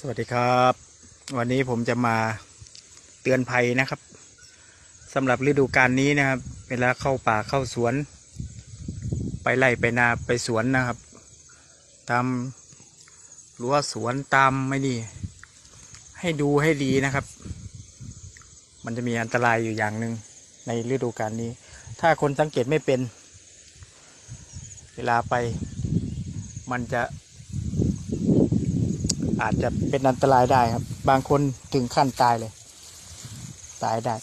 สวัสดีครับ วันนี้ผมจะมาเตือนภัยนะครับสำหรับฤดูกาลนี้นะครับ เวลาเข้าป่าเข้าสวน ไปไร่ไปนาไปสวนนะครับ ตามรั้วสวนตามไม่นี่ให้ดูให้ดีนะครับ มันจะมีอันตรายอยู่อย่างหนึ่งในฤดูกาลนี้ ถ้าคนสังเกตไม่เป็น เวลาไปมันจะ อาจจะเป็นอันตรายได้ครับ บางคนถึงขั้นตายเลย ตายได้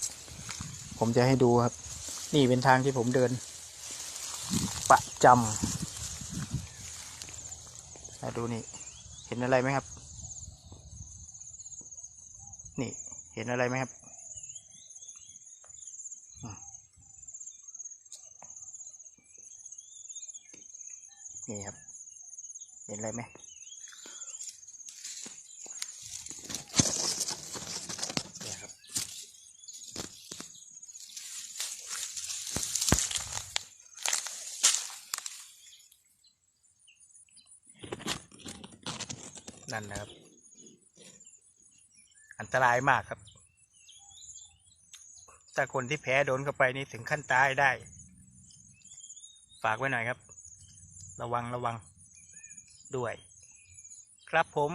ผมจะให้ดูครับ นี่เป็นทางที่ผมเดิน ประจำมาดูนี่ เห็นอะไรไหมครับ นี่เห็นอะไรไหมครับนี่ครับ เห็นอะไรไหม เนี่ยครับ นั่นนะครับ อันตรายมากครับ ถ้าคนที่แพ้โดนเข้าไปนี่ถึงขั้นตายได้ ฝากไว้หน่อยครับ ระวังระวังด้วย ครับผม